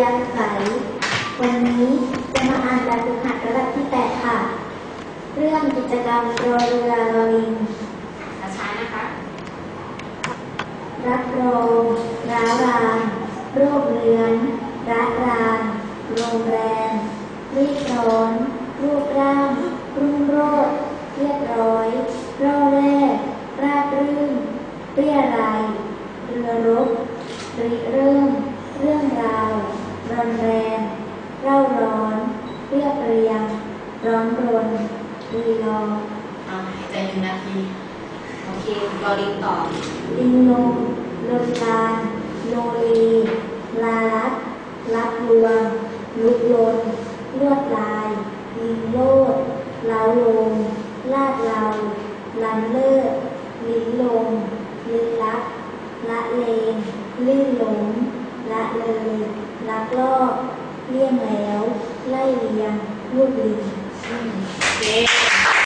ยาใสวันนี้จะมาอ่านแบบฝึกหัดระดับที่ 8 ค่ะ เรื่องกิจกรรมรอเรือรอลิงช้าๆนะคะ รับรองร้าวรานโรคเรือนระรานโรงแรมรีบร้อน รูปร่าง รุ่งโรจน์เรียบร้อยร่อแร่ราบรื่นเปรี้ยไรายเรือรบริเริ่ม เรื่องราว รอนแรงเร่าร้อน เรียบเรียง ร้อนรนรีรออ่าหายใจหนึ่งนาที โอเครอลิงต่อ ลิงลงลนลานโนลีลาลัดลักลวงลุกลนลวดลาย ลิงโลดเล้าลง ลาดเลาลันเลิศลิ้นลงลิ้นลักละเลงลื่นหลงละ เลยลักลอบเลี่ยงแล้ว ไล่เลียงรูดลิงเย้